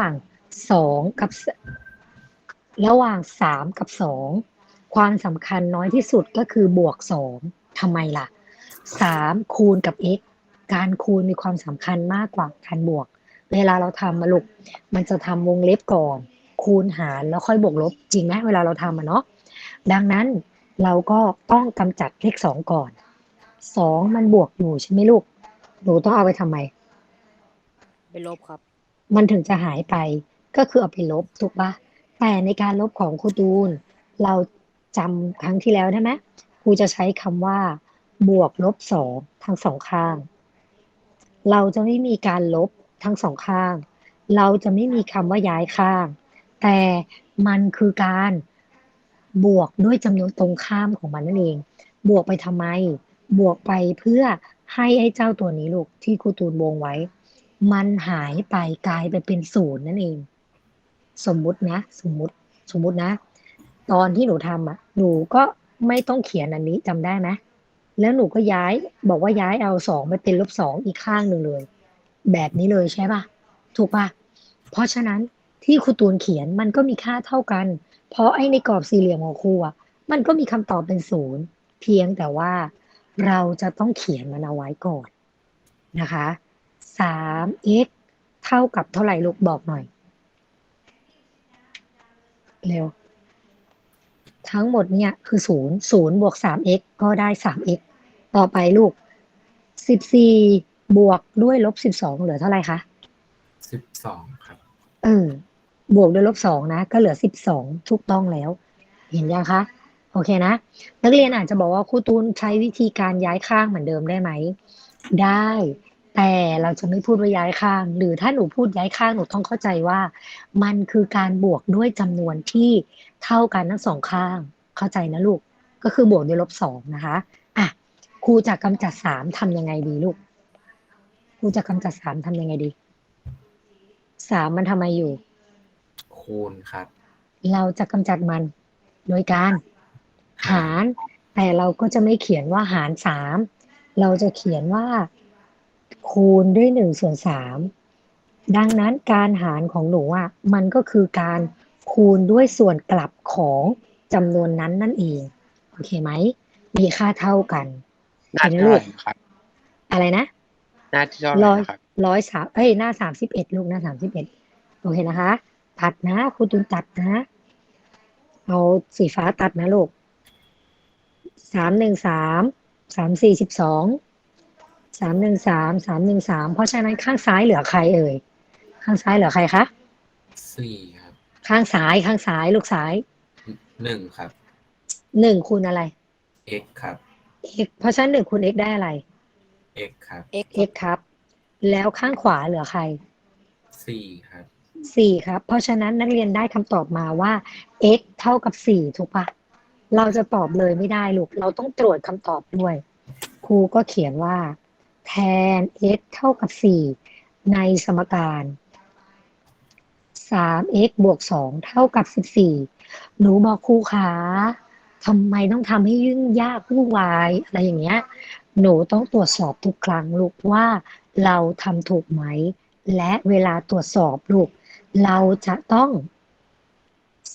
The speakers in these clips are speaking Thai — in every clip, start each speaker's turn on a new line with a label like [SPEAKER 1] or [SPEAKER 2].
[SPEAKER 1] หว่างสองกับ ระหว่างสามกับสองความสำคัญน้อยที่สุดก็คือบวกสองทำไมล่ะสามคูณกับ x การคูณมีความสำคัญมากกว่าการบวก เวลาเราทำมาลูกมันจะทำวงเล็บก่อน คูณหารแล้วค่อยบวกลบ จริงไหมเวลาเราทำอะเนาะดังนั้นเราก็ต้องกำจัดเลขสองก่อนสองมันบวกอยู่ใช่ไหมลูก หนูต้องเอาไปทำไม
[SPEAKER 2] ไปลบครับ
[SPEAKER 1] มันถึงจะหายไปก็คือเอาไปลบถูกปะแต่ในการลบของครูตูน เราจำครั้งที่แล้วได้ไหมครูจะใช้คำว่า บวกลบสองทั้งสองข้าง เราจะไม่มีการลบทั้งสองข้าง เราจะไม่มีคำว่าย้ายข้าง แต่มันคือการบวกด้วยจำนวนตรงข้ามของมันนั่นเอง บวกไปทำไม บวกไปเพื่อให้ไอ้เจ้าตัวนี้ลูกที่ครูตูนวงไว้ มันหายไปกลายไปเป็นศูนย์นั่นเอง สมมุตินะ สมมุติ สมมุตินะ ตอนที่หนูทำอะ หนูก็ไม่ต้องเขียนอันนี้จำได้ไหมแล้วหนูก็ย้ายบอกว่าย้ายเอาสองไปเป็นลบสองอีกข้างหนึ่งเลย แบบนี้เลยใช่ปะถูกปะเพราะฉะนั้นที่ครูตูนเขียนมันก็มีค่าเท่ากัน เพราะไอ้ในกรอบสี่เหลี่ยมของครูอะมันก็มีคำตอบเป็นศูนย์เพียงแต่ว่าเราจะต้องเขียนมันเอาไว้ก่อนนะคะ สาม x เท่ากับเท่าไหร่ลูกบอกหน่อย เร็ว ทั้งหมดเนี่ยคือศูนย์ศูนย์บวกสาม x ก็ได้สาม x ต่อไปลูกสิบสี่บวกด้วยลบสิบสองเหลือเท่าไหร่คะ
[SPEAKER 3] สิบสองครับ
[SPEAKER 1] เออ บวกด้วยลบสองนะ ก็เหลือสิบสองถูกต้องแล้ว เห็นยังคะโอเคนะ นักเรียนอาจจะบอกว่าครูตูนใช้วิธีการย้ายข้างเหมือนเดิมได้ไหม ได้ แต่เราจะไม่พูดว่าย้ายข้าง หรือถ้าหนูพูดย้ายข้างหนูต้องเข้าใจว่า มันคือการบวกด้วยจำนวนที่เท่ากันทั้งสองข้าง เข้าใจนะลูก ก็คือบวกด้วยลบสองนะคะอะครูจะกำจัดสามทำยังไงดีลูกครูจะกำจัดสามทำยังไงดีสามมันทำไมอยู่
[SPEAKER 3] คูณครับ
[SPEAKER 1] เราจะกำจัดมันโดยการหาร แต่เราก็จะไม่เขียนว่าหารสามเราจะเขียนว่า คูณด้วยหนึ่งส่วนสามดังนั้นการหารของหนูอะมันก็คือการคูณด้วยส่วนกลับของจำนวนนั้นนั่นเองโอเคไหมมีค่าเท่ากัน
[SPEAKER 4] หน้า
[SPEAKER 1] เห็น
[SPEAKER 4] ที่
[SPEAKER 1] ไหม
[SPEAKER 4] เท่า
[SPEAKER 1] ลู
[SPEAKER 4] ไห
[SPEAKER 1] ก
[SPEAKER 4] ร่ครับ
[SPEAKER 1] อะไรนะ
[SPEAKER 4] หน้าที่เท่าไหร่
[SPEAKER 1] ร้อย
[SPEAKER 4] นะครับ
[SPEAKER 1] ร้อยสามเอ้ยหน้าสามสิบเอ็ดลูกหน้าสามสิบเอ็ดโอเคนะคะ ตัดนะครูตูนตัดนะ เอาสีฟ้าตัดนะลูกสามหนึ่งสามสามสี่สิบสอง สามหนึ่งสามสามหนึ่งสามเพราะฉะนั้นข้างซ้ายเหลือใครเอ่ย ข้างซ้ายเหลือใครคะ
[SPEAKER 3] สี่ครับ
[SPEAKER 1] ข้างซ้ายข้างซ้ายลูกซ้าย
[SPEAKER 3] หนึ่งครับ
[SPEAKER 1] หนึ่งคูณอะไร
[SPEAKER 3] x ครับ
[SPEAKER 1] x เพราะฉะนั้นหนึ่งคูณ x ได้อะไร
[SPEAKER 3] x ครับ
[SPEAKER 2] x
[SPEAKER 1] x ครับ แล้วข้างขวาเหลือใคร
[SPEAKER 3] สี่ครับ
[SPEAKER 1] สี่ครับ เพราะฉะนั้นนักเรียนได้คำตอบมาว่า x เท่ากับสี่ถูกปะเราจะตอบเลยไม่ได้ลูก เราต้องตรวจคำตอบด้วย ครูก็เขียนว่า แทน x เท่ากับสี่ในสมการสาม x บวกสองเท่ากับสิบสี่หนูบอกครูขาทำไมต้องทำให้ยุ่งยากวุ่นวาย อะไรอย่างเงี้ย หนูต้องตรวจสอบทุกครั้งลูกว่าเราทำถูกไหม และเวลาตรวจสอบลูก เราจะต้อง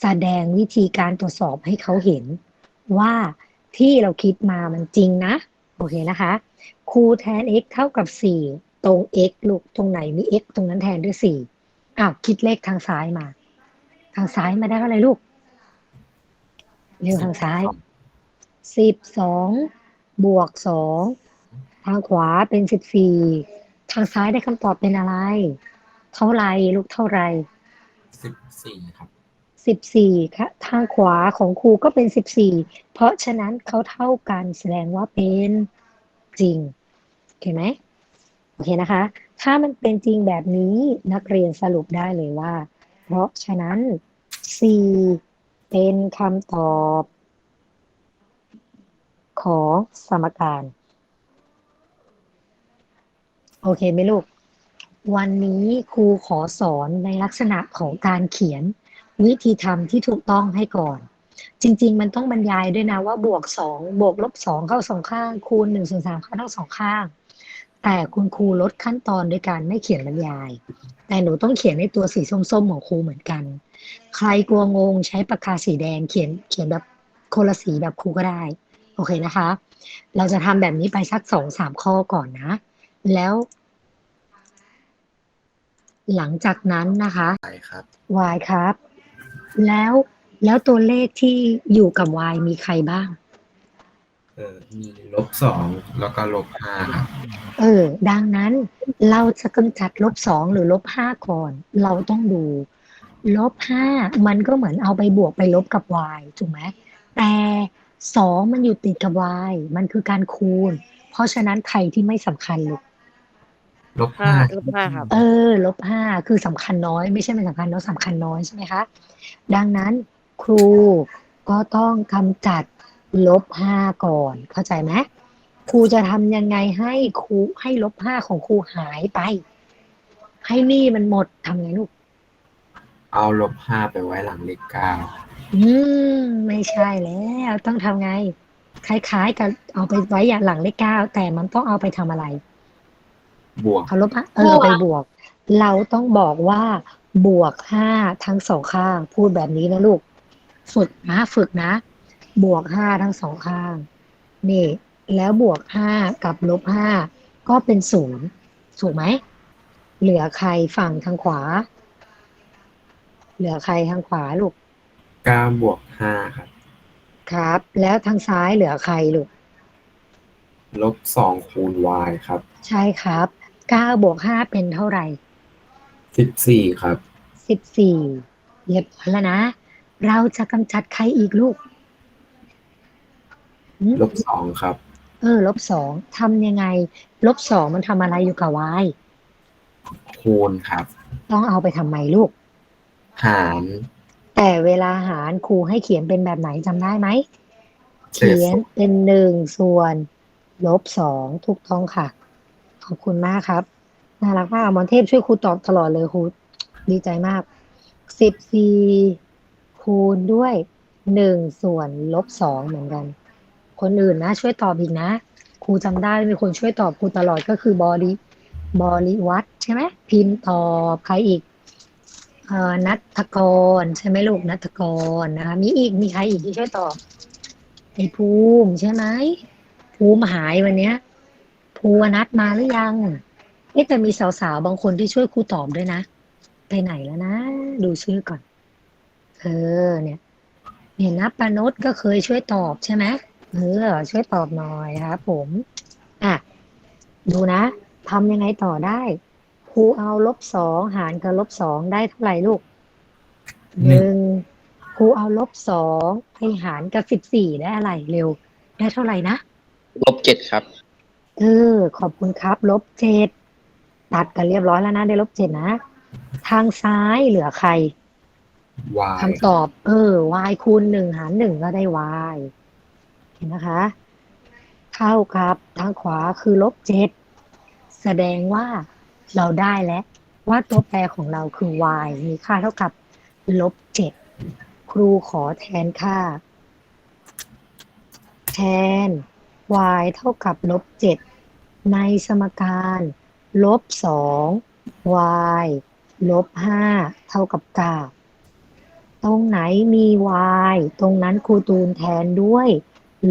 [SPEAKER 1] แสดงวิธีการตรวจสอบให้เขาเห็นว่าที่เราคิดมามันจริงนะ โอเคนะคะ รูแทน x เท่ากับ 4 ตรง x ลูกตรงไหนมี x ตรงนั้นแทนด้วย 4อ้าวคิดเลขทางซ้ายมา ทางซ้ายมาได้เท่าไหร่ลูก เร็วทางซ้ายสิบสองบวกสองทางขวาเป็นสิบสี่ทางซ้ายได้คำตอบเป็นอะไร เท่าไหรลูกเท่าไหร
[SPEAKER 3] สิบสี่ครับ
[SPEAKER 1] สิบสี่ค่ะทางขวาของครูก็เป็นสิบสี่เพราะฉะนั้นเขาเท่ากันแสดงว่าเป็นจริงโอ เคไหมโอเคนะคะ ถ้ามันเป็นจริงแบบนี้นักเรียนสรุปได้เลยว่า เพราะฉะนั้น C เป็นคำตอบของสมการ โอเคไหมลูก วันนี้ครูขอสอนในลักษณะของการเขียนวิธีทำที่ถูกต้องให้ก่อน จริง ๆ มันต้องบรรยายด้วยนะว่าบวกสองบวกลบสองเข้าสองข้าง คูณหนึ่งส่วนสามเข้าทั้งสองข้าง แต่คุณครูลดขั้นตอนด้วยการไม่เขียนบรรยาย แต่หนูต้องเขียนในตัวสีส้มๆของครูเหมือนกัน ใครกลัวงงใช้ปากกาสีแดงเขียนเขียนแบบคนละสีแบบครูก็ได้ โอเคนะคะ เราจะทำแบบนี้ไปสักสองสามข้อก่อนนะ แล้ว หลังจากนั้นนะคะ
[SPEAKER 3] ไปครับ
[SPEAKER 1] y ครับ แล้วแล้วตัวเลขที่อยู่กับ y มีใครบ้าง
[SPEAKER 3] เออมีลบสองแล้วก็ลบห้าครับ
[SPEAKER 1] เออ ดังนั้นเราจะกำจัดลบสองหรือลบห้าก่อน เราต้องดูลบห้ามันก็เหมือนเอาไปบวกไปลบกับ y ถูกไหมแต่สองมันอยู่ติดกับ y มันคือการคูณ เพราะฉะนั้นใครที่ไม่สำคัญลูก
[SPEAKER 3] ลบ
[SPEAKER 2] ห้า
[SPEAKER 3] ห้า
[SPEAKER 2] ลบห้าครับ
[SPEAKER 1] เออ ลบห้าคือสำคัญน้อย ไม่ใช่ไม่สำคัญน้อยสำคัญน้อยใช่ไหมคะ ดังนั้นครูก็ต้องกำจัด ลบห้าก่อน เข้าใจไหมครูจะทำยังไงให้ครูให้ลบห้าของครูหายไป ให้หนี่มันหมดทำไงลูก
[SPEAKER 3] เอาลบห้าไปไว้หลังเลขเก้า
[SPEAKER 1] อืม ไม่ใช่แล้วต้องทำไง คล้ายๆกับเอาไปไว้อย่างหลังเลขเก้าแต่มันต้องเอาไปทำอะไร
[SPEAKER 3] บวก
[SPEAKER 1] เอาลบห้าเออไปบวก เราต้องบอกว่า บวกห้าทั้งสองข้าง พูดแบบนี้นะลูก ฝึกนะ ฝึกนะ บวกห้าทั้งสองข้าง นี่ แล้วบวกห้ากับลบห้าก็เป็นศูนย์ถูกไหม เหลือใครฝั่งทางขวา เหลือใครทางขวาลูก
[SPEAKER 3] เก้าบวกห้าครับ
[SPEAKER 1] ครับ แล้วทางซ้ายเหลือใครลูก
[SPEAKER 3] ลบสองคูณ y ครับ
[SPEAKER 1] ใช่ครับเก้าบวกห้าเป็นเท่าไหร่
[SPEAKER 3] สิบสี่ครับ
[SPEAKER 1] สิบสี่เรียบร้อยแล้วนะ เราจะกำจัดใครอีกลูกหืม
[SPEAKER 3] ลบสองครับ
[SPEAKER 1] เออลบสองทำยังไง ลบสองมันทำอะไรอยู่กับ y
[SPEAKER 3] คูณครับ
[SPEAKER 1] ต้องเอาไปทำไมลูก
[SPEAKER 3] หาร
[SPEAKER 1] แต่เวลาหารครูให้เขียนเป็นแบบไหนจำได้ไหม
[SPEAKER 3] เศษ
[SPEAKER 1] เขียน
[SPEAKER 3] ส่วน
[SPEAKER 1] เป็นหนึ่งส่วน ลบสองถูกต้องค่ะ ขอบคุณมากครับ น่ารักมากอมรเทพช่วยครูตอบตลอดเลยครูดีใจมากสิบสี่คูณด้วยหนึ่งส่วนลบสองเหมือนกัน คนอื่นนะ ช่วยตอบอีกนะ ครูจำได้มีคนช่วยตอบครูตลอดก็คือบอริบริวัตใช่ไหมพิมพ์ตอบใครอีกเอ่อนัทกรใช่ไหมลูกนัทกรนะคะมีอีกมีใครอีกที่ช่วยตอบไอ้ภูมิใช่ไหมภูมิหายวันเนี้ยภูวนัทมาหรือยังเอ๊ะแต่มีสาวๆบางคนที่ช่วยครูตอบด้วยนะ ไปไหนแล้วนะ ดูชื่อก่อน เออเนี่ยเนี่ยนับปนุษก็เคยช่วยตอบใช่ไหม เออ ช่วยตอบหน่อยครับผม อะ ดูนะทำยังไงต่อได้ครูเอาลบสองหารกับลบสองได้เท่าไหร่ลูกหนึ่งครูเอาลบสองไปหารกับสิบสี่ได้อะไรเร็ว ได้เท่าไหร่นะ
[SPEAKER 4] ลบเจ็ดครับ
[SPEAKER 1] เออ ขอบคุณครับ ลบเจ็ดตัดกันเรียบร้อยแล้วนะได้ลบเจ็ดนะ ทางซ้ายเหลือใคร
[SPEAKER 3] y
[SPEAKER 1] คำตอบ เออ y คูณหนึ่งหารหนึ่งก็ได้ y เห็ นะคะ เท่ากับทางขวาคือลบเจ็ดแสดงว่าเราได้แล้วว่าตัวแปรของเราคือ y มีค่าเท่ากับลบเจ็ดครูขอแทนค่า แทน y เท่ากับลบเจ็ดในสมการลบสอง y ลบห้าเท่ากับเก้าตรงไหนมี y ตรงนั้นครูตูนแทนด้วย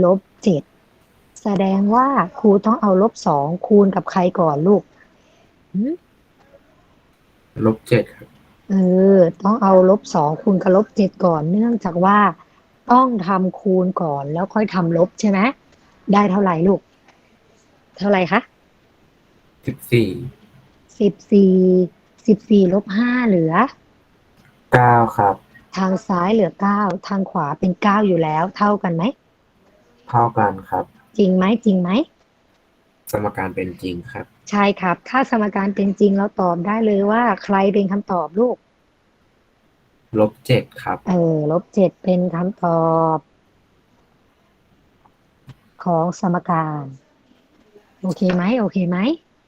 [SPEAKER 1] ลบเจ็ดแสดงว่าครูต้องเอาลบสองคูณกับใครก่อนลูกหืม
[SPEAKER 3] ลบเจ็ดครับ
[SPEAKER 1] เออ ต้องเอาลบสองคูณกับลบเจ็ดก่อน เนื่องจากว่าต้องทำคูณก่อนแล้วค่อยทำลบใช่ไหมได้เท่าไหร่ลูก เท่าไหร่คะ
[SPEAKER 3] สิบสี่
[SPEAKER 1] สิบสี่สิบสี่ลบห้าเหลือ
[SPEAKER 3] เก้าครับ
[SPEAKER 1] ทางซ้ายเหลือเก้าทางขวาเป็นเก้าอยู่แล้ว เท่ากันไหม
[SPEAKER 3] เท่ากันครับ
[SPEAKER 1] จริงไหมจริงไหม
[SPEAKER 3] สมการเป็นจริงครับ
[SPEAKER 1] ใช่ครับ ถ้าสมการเป็นจริงเราตอบได้เลยว่า ใครเป็นคำตอบลูก
[SPEAKER 3] ลบเจ็ดครับ
[SPEAKER 1] เออลบเจ็ดเป็นคำตอบ ของสมการ โอเคไหมโอเคไหม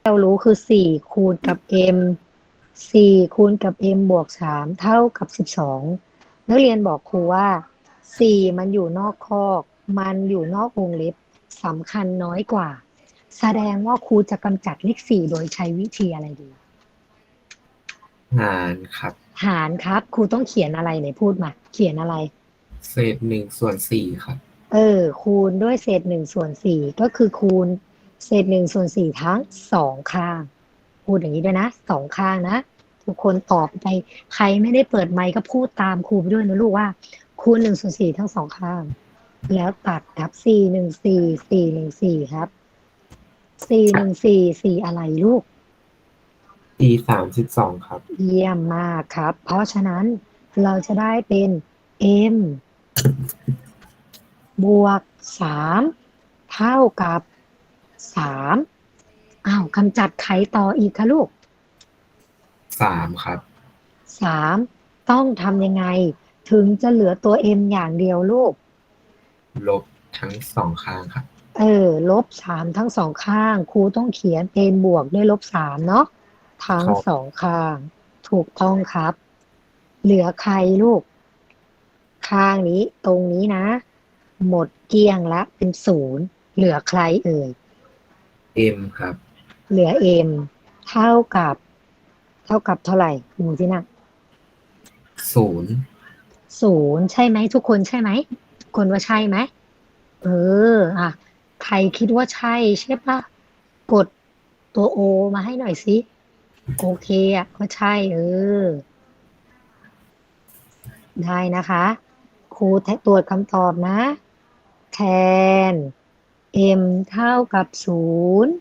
[SPEAKER 1] เรารู้คือสี่คูณกับ m สี่คูณกับ m บวกสามเท่ากับสิบสองนักเรียนบอกครูว่าสี่มันอยู่นอกคอก มันอยู่นอกวงเล็บสำคัญน้อยกว่า แสดงว่าครูจะกำจัดเลขสี่โดยใช้วิธีอะไรดี
[SPEAKER 3] หารครับ
[SPEAKER 1] หารครับครูต้องเขียนอะไรไหนพูดมา เขียนอะไร
[SPEAKER 3] เศษหนึ่งส่วนสี่ครับ
[SPEAKER 1] เออ คูณด้วยเศษหนึ่งส่วนสี่ก็คือคูณ เศษหนึ่งส่วนสี่ทั้งสองข้าง พูดอย่างนี้ด้วยนะสองข้างนะทุกคนตอบไปใครไม่ได้เปิดไมค์ก็พูดตามครูไปด้วยนะลูกว่า คูณหนึ่งส่วนสี่ทั้งสองข้าง แล้วตัดครับสี่หนึ่งสี่สี่หนึ่งสี่ครับสี่หนึ่งสี่สี่อะไรลูก
[SPEAKER 3] สี่สามสิบสองครับ
[SPEAKER 1] เยี่ยมมากครับ เพราะฉะนั้นเราจะได้เป็น m บวกสามเท่ากับสามอ้าวกำจัดไขต่ออีกค่ะลูก
[SPEAKER 3] สามครับ
[SPEAKER 1] สามต้องทำยังไง ถึงจะเหลือตัว m อย่างเดียวลูก
[SPEAKER 3] ลบทั้งสองข้างครับ
[SPEAKER 1] เออ ลบสามทั้งสองข้าง ครูต้องเขียนเป็นบวกด้วยลบสามเนาะทั้ง
[SPEAKER 3] ครับ
[SPEAKER 1] สองข้าง ถูกต้องครับ เหลือใครลูก ข้างนี้ตรงนี้นะ หมดเกลี้ยงละเป็นศูนย์เหลือใครเอ่ย
[SPEAKER 3] เอ็มครับ
[SPEAKER 1] เหลือ m เท่ากับ เท่ากับเท่าไหร่ดูสินะ
[SPEAKER 3] ศูนย์
[SPEAKER 1] ศูนย์ใช่ไหมทุกคนใช่ไหมทุก คนว่าใช่ไหม เออ อะ ใครคิดว่าใช่ใช่ปะกดตัวโอมาให้หน่อยสิ โอเคอะก็ใช่ เออ ได้นะคะ ครูตรวจคำตอบนะ แทน m เท่ากับศูนย์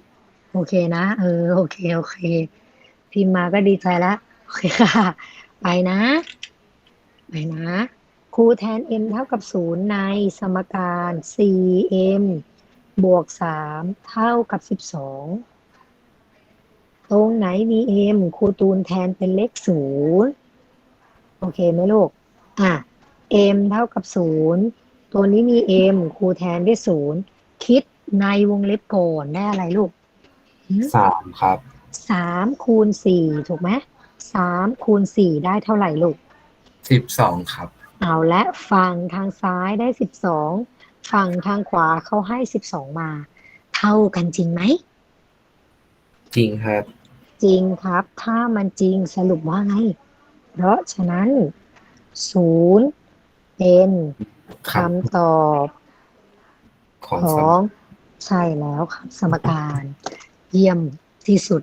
[SPEAKER 1] โอเคนะ เออ โอเค โอเค พิมพ์มาก็ดีใจแล้ว โอเคค่ะ ไปนะ ไปนะ ครูแทน m เท่ากับศูนย์ในสมการ 4m บวก 3 เท่ากับ 12 ตรงไหนมี m ครูตูนแทนเป็นเลขศูนย์โอเคไหมลูก อะ m เท่ากับศูนย์ตัวนี้มี m ครูแทนด้วยศูนย์คิดในวงเล็บก่อนได้อะไรลูกหืม
[SPEAKER 3] สามครับ
[SPEAKER 1] สามคูณสี่ถูกไหม สามคูณสี่ได้เท่าไหร่ลูก
[SPEAKER 3] สิบสองครับ
[SPEAKER 1] เอาและฝั่งทางซ้ายได้สิบสองฝั่งทางขวาเขาให้สิบสองมา เท่ากันจริงไหม
[SPEAKER 3] จริงครับ
[SPEAKER 1] จริงครับ ถ้ามันจริงสรุปว่าไง เพราะฉะนั้นศูนย์เป็น
[SPEAKER 3] ครับ
[SPEAKER 1] คำตอบ
[SPEAKER 3] ของ
[SPEAKER 1] ข
[SPEAKER 3] ส
[SPEAKER 1] อ
[SPEAKER 3] ม
[SPEAKER 1] งใช่แล้วครับ สมการ เยี่ยมที่สุด